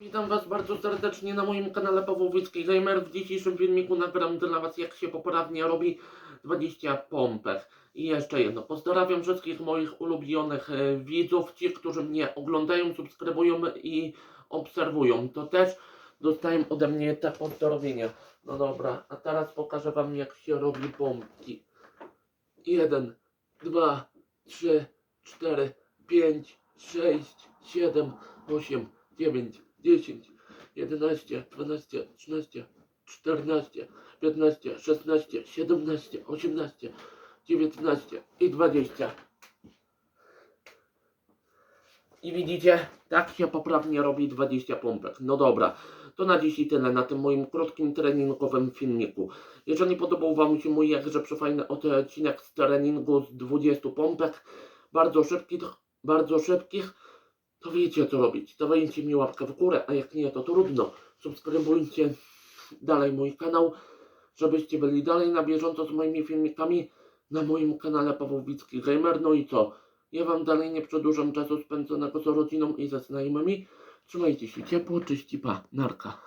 Witam Was bardzo serdecznie na moim kanale Pawłowicki Gamer. W dzisiejszym filmiku nagram dla Was jak się poprawnie robi 20 pompek. I jeszcze jedno. Pozdrawiam wszystkich moich ulubionych e, widzów, ci, którzy mnie oglądają, subskrybują i obserwują. To też dostają ode mnie te pozdrowienia. No dobra, a teraz pokażę Wam jak się robi pompki. 1, 2, 3, 4, 5, 6, 7, 8, 9, 10, 11, 12, 13, 14, 15, 16, 17, 18, 19 i 20. I widzicie, tak się poprawnie robi 20 pompek. No dobra, to na dzisiaj tyle na tym moim krótkim treningowym filmiku. Jeżeli podobał Wam się mój jakże przefajny odcinek z treningu z 20 pompek, bardzo szybkich, bardzo szybkich, to wiecie co robić. Dawajcie mi łapkę w górę, a jak nie, to trudno. Subskrybujcie dalej mój kanał, żebyście byli dalej na bieżąco z moimi filmikami na moim kanale Pawłowicki Gamer. No i co? Ja Wam dalej nie przedłużam czasu spędzonego z rodziną i ze znajomymi. Trzymajcie się ciepło, czyści pa, narka.